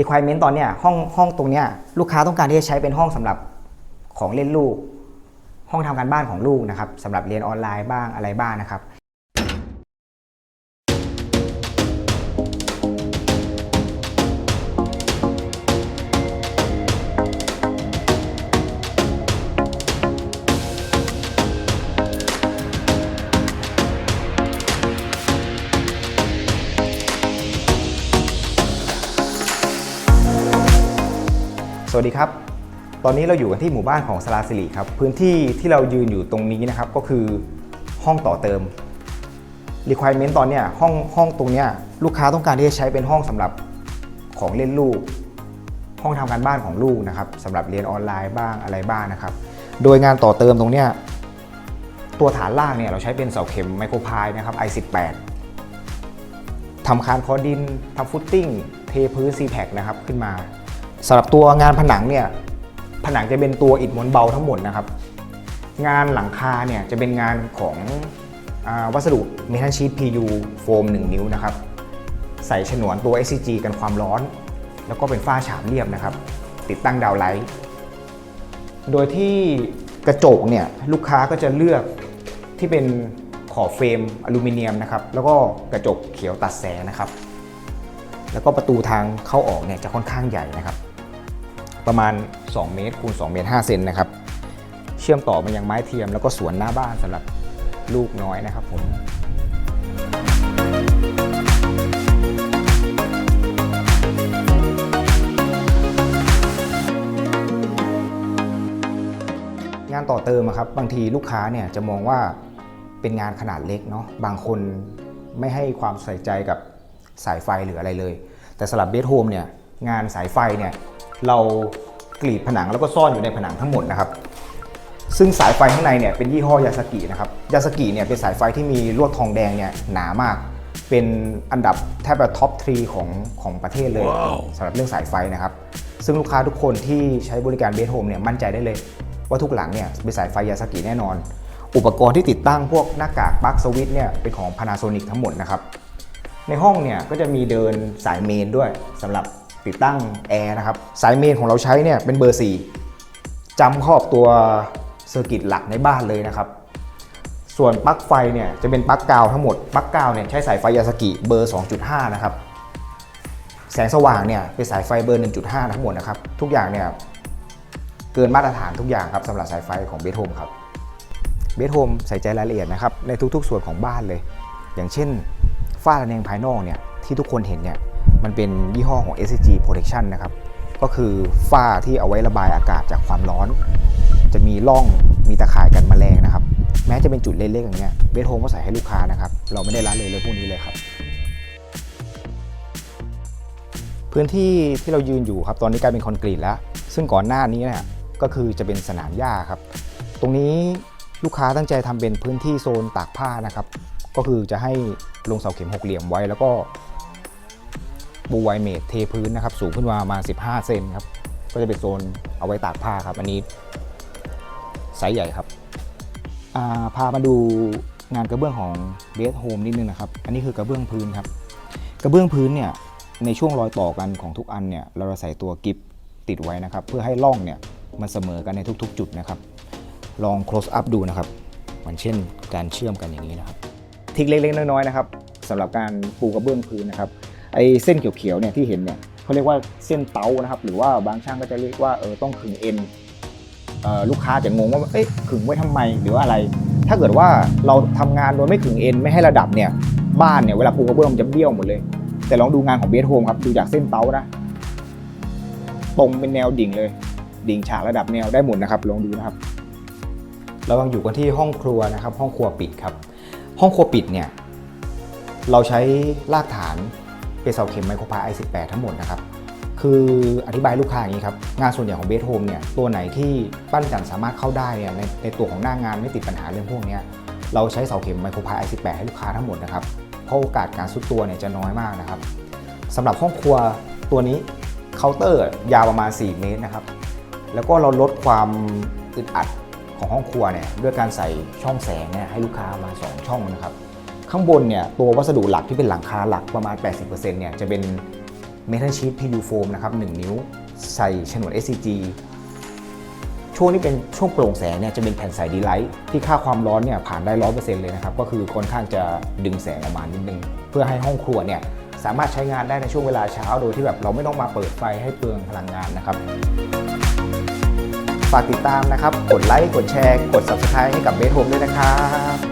requirement ตอนเนี้ยห้องห้องตรงเนี้ยลูกค้าต้องการที่จะใช้เป็นห้องสำหรับของเล่นลูก ห้องทำการบ้านของลูกนะครับสำหรับเรียนออนไลน์บ้างอะไรบ้างนะครับ สวัสดีครับ ตอนนี้เราอยู่กันที่หมู่บ้านของสลาสิริครับ พื้นที่ที่เรายืนอยู่ตรงนี้นะครับ ก็คือห้องต่อเติม requirement ตอนเนี้ยห้องห้องตรงเนี้ยลูกค้าต้องการที่จะใช้เป็นห้องสำหรับของเล่นลูก ห้องทำการบ้านของลูกนะครับสำหรับเรียนออนไลน์บ้างอะไรบ้างนะครับ โดยงานต่อเติมตรงเนี้ยตัวฐานล่างเนี่ยเราใช้เป็นเสาเข็มไมโครพายนะครับ i18 ทำคานคอดินทำฟุตติ้ง เทพื้น c p a c นะครับขึ้นมา สำหรับตัวงานผนังเนี่ยผนังจะเป็นตัวอิฐมวนเบาทั้งหมดนะครับ งานหลังคาเนี่ยจะเป็นงานของอวัสดุเมทัลชีต PU โฟม 1 นิ้วนะครับ ใส่ฉนวนตัว SCG กันความร้อน แล้วก็เป็นฝ้าฉาบเรียบนะครับ ติดตั้งดาวไลท์โดยที่กระจกเนี่ยลูกค้าก็จะเลือกที่เป็นขอบเฟรมอลูมิเนียมนะครับ แล้วก็กระจกเขียวตัดแสงนะครับ แล้วก็ประตูทางเข้าออกเนี่ยจะค่อนข้างใหญ่นะครับ ประมาณ 2 เมตรคูณ2เมตร5เซนนะครับ เชื่อมต่อมายังไม้เทียมแล้วก็สวนหน้าบ้านสำหรับลูกน้อยนะครับผมงานต่อเติมครับบางทีลูกค้าเนี่ยจะมองว่าเป็นงานขนาดเล็กเนาะบางคนไม่ให้ความใส่ใจกับสายไฟหรืออะไรเลย แต่สำหรับเบสโฮมเนี่ยงานสายไฟเนี่ย เรากรีดผนังแล้วก็ซ่อนอยู่ในผนังทั้งหมดนะครับ ซึ่งสายไฟข้างในเนี่ยเป็นยี่ห้อยาสกินะครับยาสกิเนี่ยเป็นสายไฟที่มีลวดทองแดงเนี่ยหนามาก เป็นอันดับแทบจะท็อปทรีของของประเทศเลยสำหรับเรื่องสายไฟนะครับ ซึ่งลูกค้าทุกคนที่ใช้บริการเบสโฮมเนี่ยมั่นใจได้เลยว่าทุกหลังเนี่ยเป็นสายไฟยาสกิแน่นอน อุปกรณ์ที่ติดตั้งพวกหน้ากากปลั๊กสวิตช์เนี่ยเป็นของ Panasonic ทั้งหมดนะครับในห้องเนี่ยก็จะมีเดินสายเมนด้วยสำหรับ ติดตั้งแอร์นะครับ สายเมนของเราใช้เนี่ยเป็นเบอร์ 4จำขอบตัวเซอร์กิตหลักในบ้านเลยนะครับ ส่วนปลั๊กไฟเนี่ยจะเป็นปลั๊กกาวทั้งหมด ปลั๊กกาวเนี่ยใช้สายไฟยาสกิเบอร์ 2.5 นะครับ แสงสว่างเนี่ยเป็นสายไฟเบอร์ 1.5 ทั้งหมดนะครับ ทุกอย่างเนี่ยเกินมาตรฐานทุกอย่างครับสำหรับสายไฟของเบสโฮมครับ เบสโฮมใส่ใจรายละเอียดนะครับในทุกๆ ส่วนของบ้านเลย อย่างเช่นฝ้าระแนงภายนอกเนี่ยที่ทุกคนเห็นเนี่ย มันเป็นยี่ห้อของ SCG Protection นะครับ ก็คือฝ้าที่เอาไว้ระบายอากาศจากความร้อน จะมีร่องมีตะข่ายกันแมลงนะครับ แม้จะเป็นจุดเล็กๆอย่างเงี้ยเบสโฮมก็ใส่ให้ลูกค้านะครับ เราไม่ได้ละเลยเรื่องพวกนี้เลยครับ พื้นที่ที่เรายืนอยู่ครับ ตอนนี้กลายเป็นคอนกรีตแล้ว ซึ่งก่อนหน้านี้เนี่ยก็คือจะเป็นสนามหญ้าครับ ตรงนี้ลูกค้าตั้งใจทำเป็นพื้นที่โซนตากผ้านะครับ ก็คือจะให้ลงเสาเข็มหกเหลี่ยมไว้ แล้วก็ ปูไวเมทเทพื้นนะครับสูงขึ้นมามา 15 เซนครับก็จะเป็นโซนเอาไว้ตากผ้าครับ อันนี้ไซส์ใหญ่ครับาพามาดูงานกระเบื้องของเบสโฮมนิดนึงนะครับ อันนี้คือกระเบื้องพื้นครับ กระเบื้องพื้นเนี่ยในช่วงรอยต่อกันของทุกอันเนี่ยเราจะใส่ตัวกิฟติดไว้นะครับ เพื่อให้ร่องเนี่ยมันเสมอกันในทุก ๆ จุดนะครับ ลอง close up ดูนะครับเหมือนเช่นการเชื่อมกันอย่างนี้นะครับทิกเล็กๆน้อยๆนะครับสำหรับการปูกระเบื้องพื้นนะครับ ไอ้เส้นเขียวๆเนี่ยที่เห็นเนี่ยเขาเรียกว่าเส้นเตานะครับ หรือว่าบางช่างก็จะเรียกว่าเออต้องขึงเอ็นลูกค้าจะงงว่าเอ๊ะขึงไว้ทำไมหรือว่าอะไร ถ้าเกิดว่าเราทำงานโดยไม่ขึงเอ็นไม่ให้ระดับเนี่ยบ้านเนี่ยเวลาปูกระเบื้องมันจะเบี้ยวหมดเลย แต่ลองดูงานของเบสโฮมครับดูจากเส้นเตานะตรงเป็นแนวดิ่งเลย ดิ่งฉากระดับแนวได้หมดนะครับลองดูนะครับ เรากำลังอยู่กันที่ห้องครัวนะครับ ห้องครัวปิดครับ ห้องครัวปิดเนี่ยเราใช้รากฐาน เป็นเสาเข็มไมโครพาย i18 ทั้งหมดนะครับ คืออธิบายลูกค้าอย่างนี้ครับ งานส่วนใหญ่ของเบสโฮมเนี่ยตัวไหนที่ปั้นจันสามารถเข้าได้เนี่ยในในตัวของหน้างานไม่ติดปัญหาเรื่องพวกนี้เราใช้เสาเข็มไมโครพาย i18 ให้ลูกค้าทั้งหมดนะครับเพราะโอกาสการซุดตัวเนี่ยจะน้อยมากนะครับสำหรับห้องครัวตัวนี้เคาน์เตอร์ยาวประมาณ 4 เมตรนะครับแล้วก็เราลดความอึดอัดของห้องครัวเนี่ยด้วยการใส่ช่องแสงเนี่ยให้ลูกค้ามา 2 ช่องนะครับ ข้างบนเนี่ยตัววัสดุหลักที่เป็นหลังคาหลักประมาณ 80%เนี่ยจะเป็น Metal Sheet PU Foam นะครับ1นิ้ว ใส่ฉนวน SCG ช่วงที่เป็นช่วงโปร่งแสงเนี่ยจะเป็นแผ่นใสดีไลท์ที่ค่าความร้อนเนี่ยผ่านได้ร้อยเปอร์เซ็นต์เลยนะครับ ก็คือค่อนข้างจะดึงแสงออกมานิดนึง เพื่อให้ห้องครัวเนี่ยสามารถใช้งานได้ในช่วงเวลาเช้าโดยที่แบบเราไม่ต้องมาเปิดไฟให้เปลืองพลังงานนะครับฝากติดตามนะครับ กดไลค์ กดแชร์ กด Subscribe ให้กับเบสโฮมด้วยนะครับ